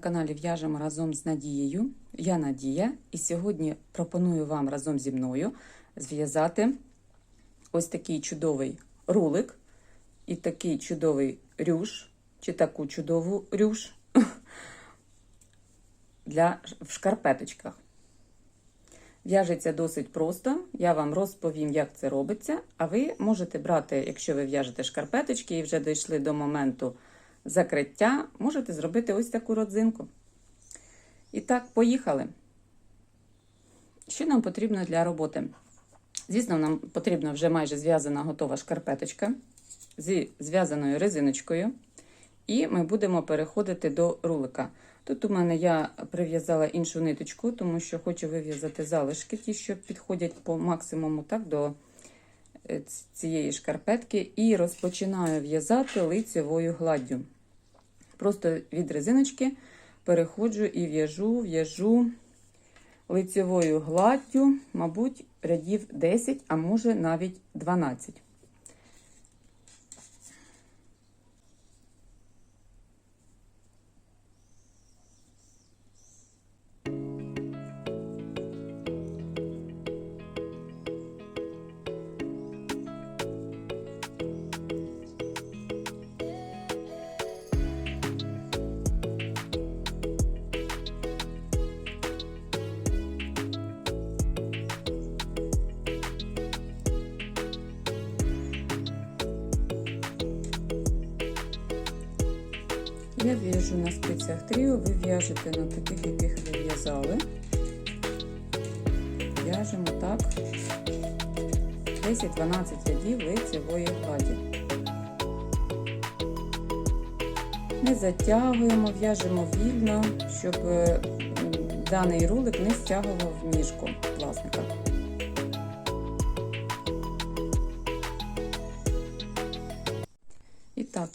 Каналі В'яжемо разом з Надією. Я Надія, і сьогодні пропоную вам разом зі мною зв'язати ось такий чудовий рулик і такий чудовий рюш, чи таку чудову рюш для в шкарпеточках. В'яжеться досить просто. Я вам розповім, як це робиться. А ви можете брати, якщо ви в'яжете шкарпеточки і вже дійшли до моменту закриття, можете зробити ось таку родзинку. І так, поїхали. Що нам потрібно для роботи? Звісно, нам потрібна вже майже зв'язана готова шкарпеточка зі зв'язаною резиночкою. І ми будемо переходити до рулика. Тут у мене я прив'язала іншу ниточку, тому що хочу вив'язати залишки, ті, що підходять по максимуму так, до цієї шкарпетки, і розпочинаю в'язати лицевою гладдю. Просто від резиночки переходжу і в'яжу, в'яжу лицевою гладдю, мабуть, рядів 10, а може навіть 12. Я на спицях тріо, ви в'яжете на таких, яких ви в'язали. В'яжемо так 10-12 рядів лицевої гладі. Не затягуємо, в'яжемо вільно, щоб даний рулик не стягував ніжку власника.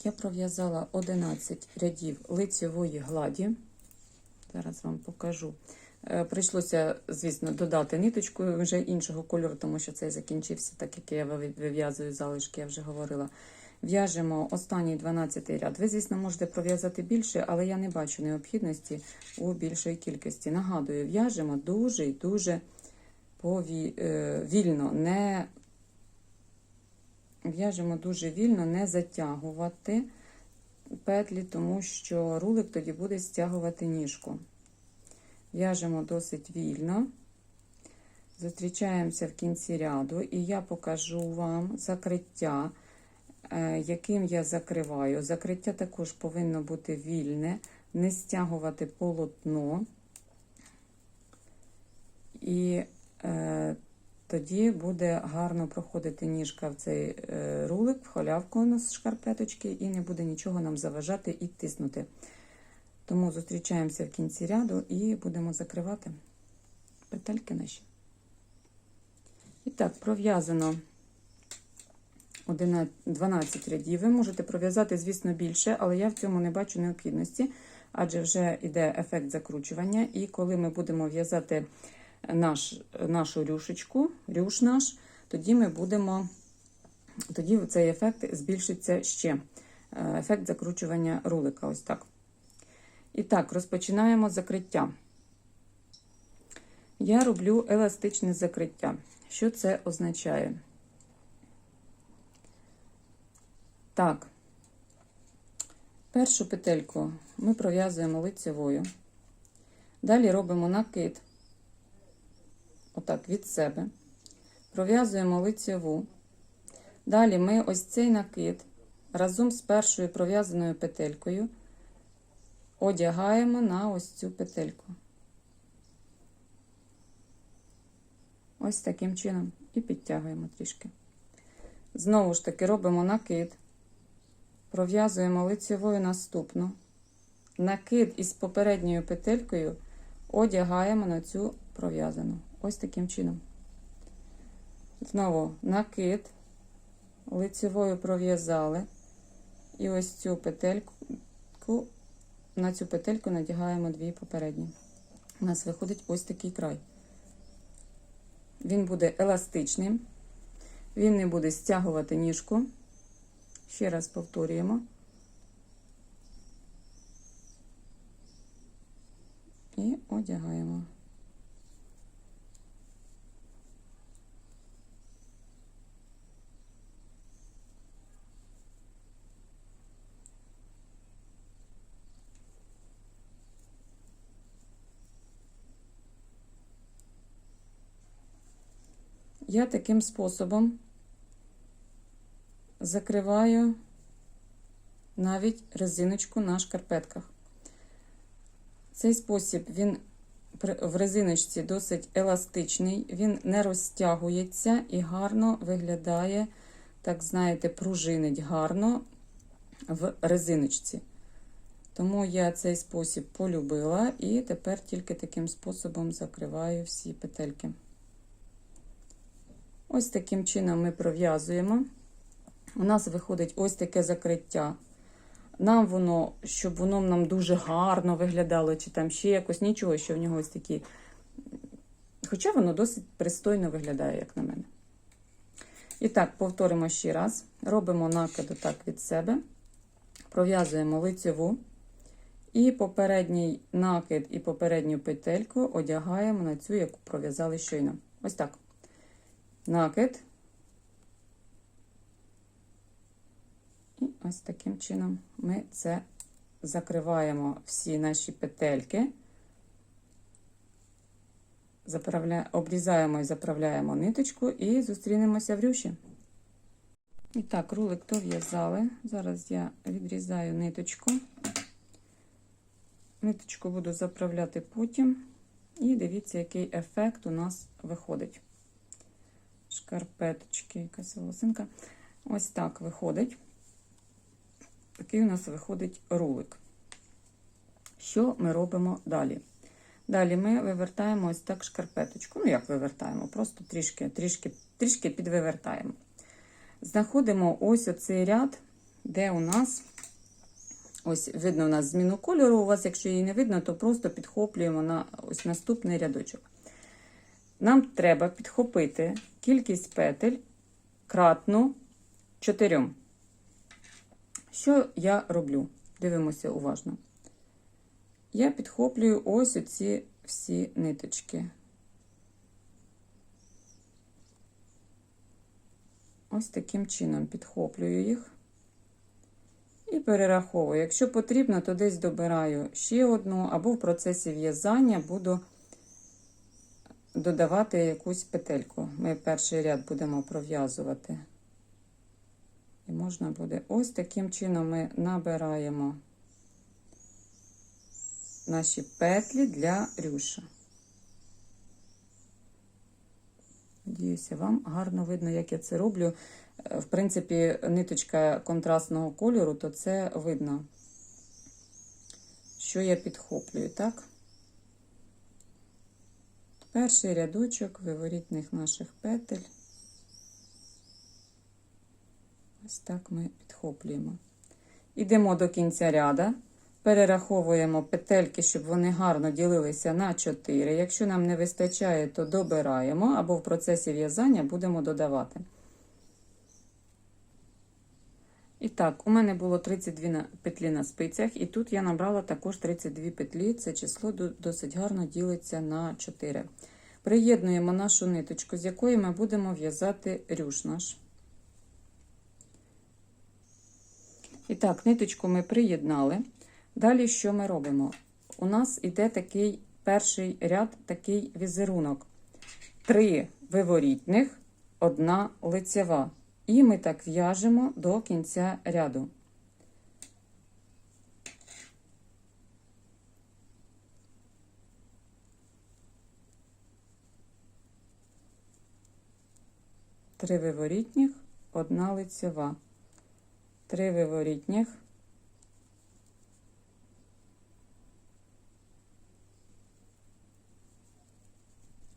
Я пров'язала 11 рядів лицевої гладі. Зараз вам покажу. Прийшлося, звісно, додати ниточку вже іншого кольору, тому що цей закінчився, так як я вив'язую залишки, я вже говорила. В'яжемо останній 12 ряд. Ви, звісно, можете пров'язати більше, але я не бачу необхідності у більшої кількості. Нагадую, в'яжемо дуже і дуже повільно, не В'яжемо дуже вільно, не затягувати петлі, тому що рулик тоді буде стягувати ніжку. В'яжемо досить вільно, зустрічаємося в кінці ряду, і я покажу вам закриття, яким я закриваю. Закриття також повинно бути вільне, не стягувати полотно. І е, тоді буде гарно проходити ніжка в цей рулик, в халявку нас шкарпеточки, і не буде нічого нам заважати і тиснути. Тому зустрічаємося в кінці ряду і будемо закривати петельки наші. І так, пров'язано 12 рядів. Ви можете пров'язати, звісно, більше, але я в цьому не бачу необхідності, адже вже йде ефект закручування, і коли ми будемо в'язати наш, нашу рюшечку, рюш наш, тоді ми будемо, тоді цей ефект збільшиться ще. Ефект закручування рулика. Ось так. І так, розпочинаємо закриття. Я роблю еластичне закриття. Що це означає? Так, першу петельку ми пров'язуємо лицевою. Далі робимо накид отак від себе, пров'язуємо лицеву. Далі ми ось цей накид разом з першою пров'язаною петелькою одягаємо на ось цю петельку. Ось таким чином і підтягуємо трішки. Знову ж таки робимо накид, пров'язуємо лицевою наступну, накид із попередньою петелькою одягаємо на цю пров'язану. Ось таким чином. Знову накид, лицевою пров'язали, і ось цю петельку, на цю петельку надягаємо дві попередні. У нас виходить ось такий край. Він буде еластичним, він не буде стягувати ніжку. Ще раз повторюємо. І одягаємо. Я таким способом закриваю навіть резиночку на шкарпетках. Цей спосіб він в резиночці досить еластичний, він не розтягується і гарно виглядає, так знаєте, пружинить гарно в резиночці. Тому я цей спосіб полюбила і тепер тільки таким способом закриваю всі петельки. Ось таким чином ми пров'язуємо. У нас виходить ось таке закриття. Нам воно, щоб воно нам дуже гарно виглядало, чи там ще якось нічого, що в нього ось такі. Хоча воно досить пристойно виглядає, як на мене. І так, повторимо ще раз. Робимо накид отак від себе, пров'язуємо лицеву. І попередній накид і попередню петельку одягаємо на цю, яку пров'язали щойно. Ось так. Накид. І ось таким чином ми це закриваємо всі наші петельки, заправля... обрізаємо і заправляємо ниточку і зустрінемося в рюші. І так, рулик дов'язали. Зараз я відрізаю ниточку. Ниточку буду заправляти потім. І дивіться, який ефект у нас виходить. Шкарпеточки, якась волосинка. Ось так виходить. Такий у нас виходить рулик. Що ми робимо далі? Далі ми вивертаємо ось так шкарпеточку. Ну, як вивертаємо? Просто трішки, трішки, трішки підвивертаємо. Знаходимо ось оцей ряд, де у нас, ось видно у нас зміну кольору. У вас, якщо її не видно, то просто підхоплюємо на ось наступний рядочок. Нам треба підхопити кількість петель кратну 4. Що я роблю? Дивимося уважно. Я підхоплюю ось оці всі ниточки. Ось таким чином підхоплюю їх і перераховую. Якщо потрібно, то десь добираю ще одну, або в процесі в'язання буду додавати якусь петельку. Ми перший ряд будемо пров'язувати. І можна буде ось таким чином ми набираємо наші петлі для рюша. Надіюся, вам гарно видно, як я це роблю. Е, В принципі, ниточка контрастного кольору, то це видно, що я підхоплюю, так? Перший рядочок виворітних наших петель. Ось так ми підхоплюємо. Ідемо до кінця ряда, перераховуємо петельки, щоб вони гарно ділилися на 4. Якщо нам не вистачає, то добираємо, або в процесі в'язання будемо додавати. І так, у мене було 32 петлі на спицях, і тут я набрала також 32 петлі. Це число досить гарно ділиться на 4. Приєднуємо нашу ниточку, з якої ми будемо в'язати рюш наш. І так, ниточку ми приєднали. Далі що ми робимо? У нас іде такий перший ряд, такий візерунок. Три виворітних, одна лицева. І ми так в'яжемо до кінця ряду. Три виворітніх, одна лицева. Три виворітніх.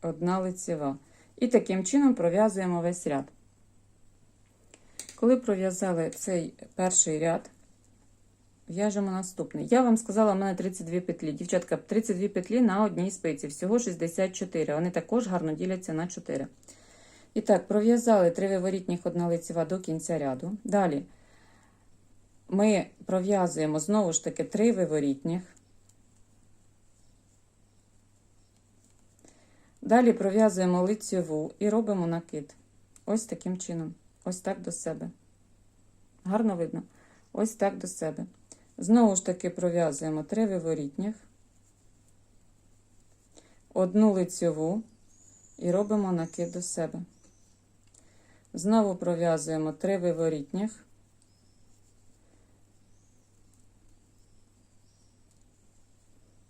Одна лицева. І таким чином пров'язуємо весь ряд. Коли пров'язали цей перший ряд, в'яжемо наступний. Я вам сказала, в мене 32 петлі. Дівчатка, 32 петлі на одній спиці, всього 64. Вони також гарно діляться на 4. І так, пров'язали 3 виворітніх, одна лицева до кінця ряду. Далі ми пров'язуємо знову ж таки 3 виворітніх. Далі пров'язуємо лицьову і робимо накид. Ось таким чином. Ось так до себе. Гарно видно? Ось так до себе. Знову ж таки пров'язуємо три виворітніх, одну лицьову і робимо накид до себе. Знову пров'язуємо три виворітніх.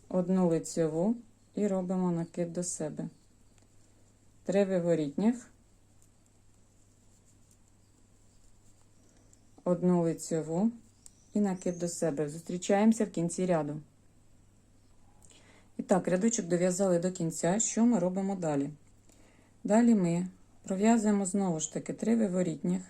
Одну лицьову і робимо накид до себе. Три виворітніх. Одну лицьову і накид до себе. Зустрічаємося в кінці ряду. І так, рядочок дов'язали до кінця. Що ми робимо далі? Далі ми пров'язуємо знову ж таки три виворітніх.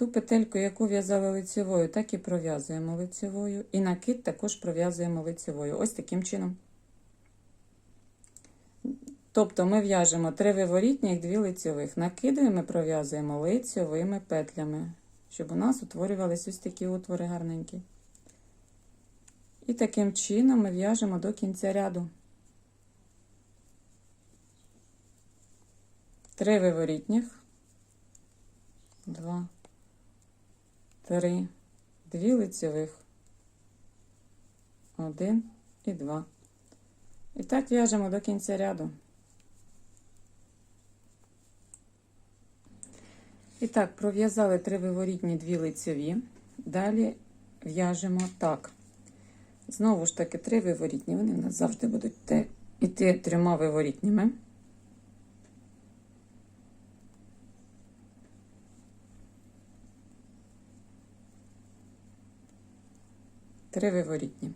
Ту петельку, яку в'язали лицевою, так і пров'язуємо лицевою. І накид також пров'язуємо лицевою. Ось таким чином. Тобто ми в'яжемо три виворітніх, дві лицьових. Накидуємо, пров'язуємо лицьовими петлями, щоб у нас утворювались ось такі отвори гарненькі. І таким чином ми в'яжемо до кінця ряду. Три виворітніх, два, три, дві лицьових, один і два. І так в'яжемо до кінця ряду. І так, пров'язали три виворітні, дві лицеві. Далі в'яжемо так. Знову ж таки, три виворітні. Вони в нас завжди будуть йти трьома виворітніми. Три виворітні.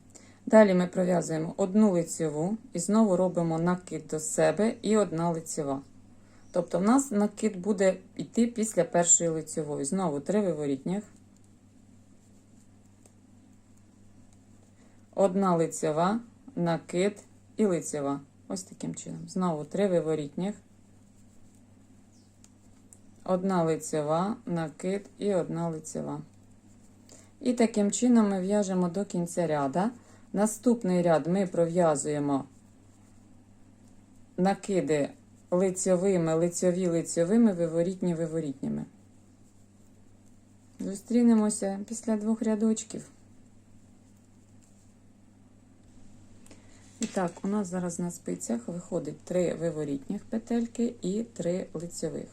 Далі ми пров'язуємо одну лицеву і знову робимо накид до себе і одна лицева. Тобто в нас накид буде йти після першої лицевої. Знову три виворітніх. Одна лицева, накид і лицева. Ось таким чином. Знову три виворітніх. Одна лицева, накид і одна лицева. І таким чином ми в'яжемо до кінця ряда. Наступний ряд ми пров'язуємо накиди лицьовими, лицьові лицьовими, виворітні виворітніми. Зустрінемося після двох рядочків. І так, у нас зараз на спицях виходить три виворітніх петельки і три лицьових.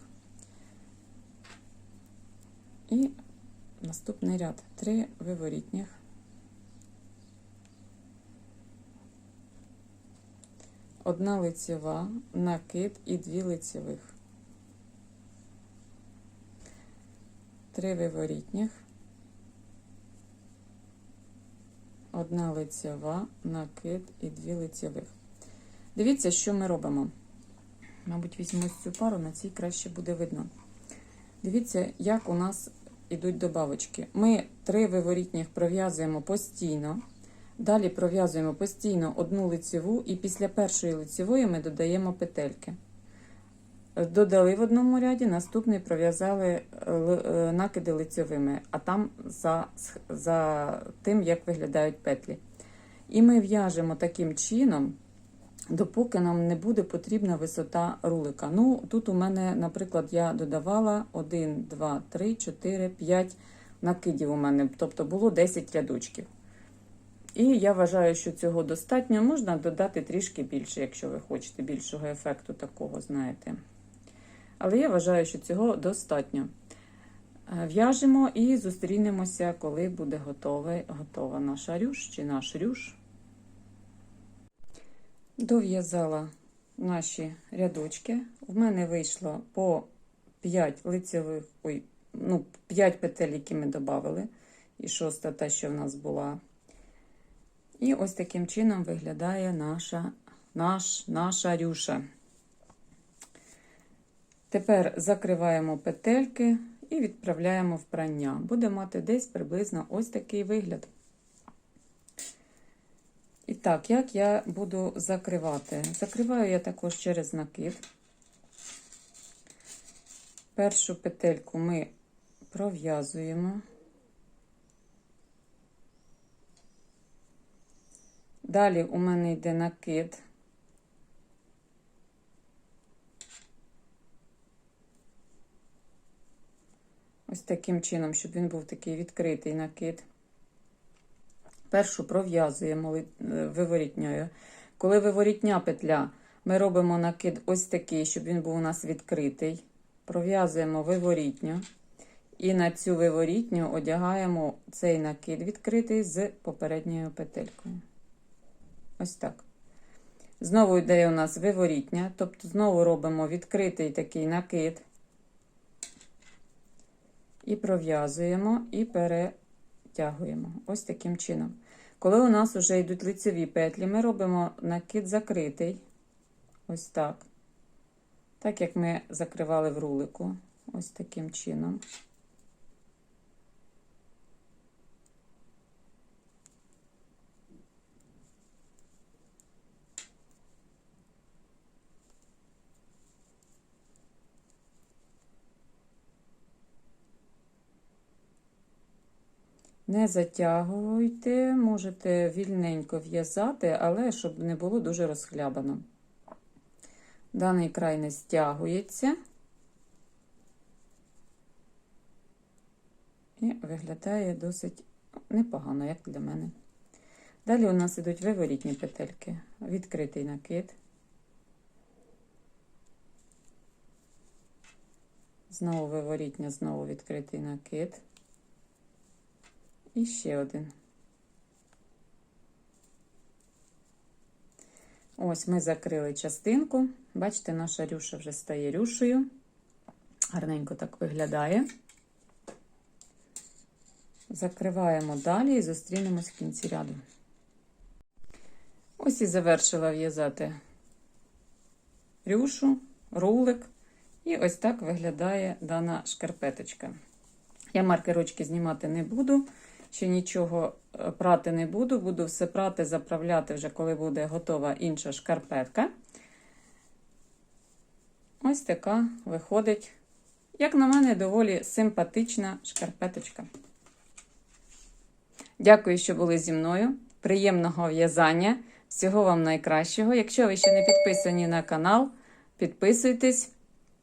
І наступний ряд три виворітніх. Одна лицева, накид і дві лицевих. Три виворітніх. Одна лицева, накид і дві лицевих. Дивіться, що ми робимо. Мабуть, візьму цю пару, на цій краще буде видно. Дивіться, як у нас ідуть добавочки. Ми три виворітніх пров'язуємо постійно. Далі пров'язуємо постійно одну лицеву, і після першої лицевої ми додаємо петельки. Додали в одному ряді, наступний пров'язали е, е, накиди лицевими, а там за, за тим, як виглядають петлі. І ми в'яжемо таким чином, допоки нам не буде потрібна висота рулика. Ну, тут у мене, наприклад, я додавала 1, 2, 3, 4, 5 накидів у мене, тобто було 10 рядочків. І я вважаю, що цього достатньо. Можна додати трішки більше, якщо ви хочете більшого ефекту такого, знаєте. Але я вважаю, що цього достатньо. Е, В'яжемо і зустрінемося, коли буде готовий, готова наша рюш чи наш рюш. Дов'язала наші рядочки. В мене вийшло по 5 лицевих, ой, ну, 5 петель, які ми додали. І шоста та, що в нас була. І ось таким чином виглядає наша, наш, наша рюша. Тепер закриваємо петельки і відправляємо в прання. Буде мати десь приблизно ось такий вигляд. Так, як я буду закривати? Закриваю я також через накид. Першу петельку ми пров'язуємо. Далі у мене йде накид. Ось таким чином, щоб він був такий відкритий накид. Першу пров'язуємо е, виворітньою. Коли виворітня петля, ми робимо накид ось такий, щоб він був у нас відкритий. Пров'язуємо виворітню. І на цю виворітню одягаємо цей накид відкритий з попередньою петелькою. Ось так. Знову йде у нас виворітня, тобто знову робимо відкритий такий накид. І пров'язуємо, і перетягуємо. Ось таким чином. Коли у нас вже йдуть лицеві петлі, ми робимо накид закритий. Ось так. Так як ми закривали в рулику. Ось таким чином. Не затягуйте, можете вільненько в'язати, але щоб не було дуже розхлябано. Даний край не стягується і виглядає досить непогано, як для мене. Далі у нас ідуть виворітні петельки, відкритий накид. Знову виворітня, знову відкритий накид. І ще один. Ось ми закрили частинку. Бачите, наша рюша вже стає рюшею. Гарненько так виглядає. Закриваємо далі і зустрінемось в кінці ряду. Ось і завершила в'язати рюшу, рулик. І ось так виглядає дана шкарпеточка. Я маркерочки знімати не буду. Ще нічого е, прати не буду, буду все прати, заправляти вже, коли буде готова інша шкарпетка. Ось така виходить, як на мене, доволі симпатична шкарпеточка. Дякую, що були зі мною. Приємного в'язання. Всього вам найкращого. Якщо ви ще не підписані на канал, підписуйтесь.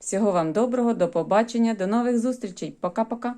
Всього вам доброго, до побачення, до нових зустрічей. Пока-пока.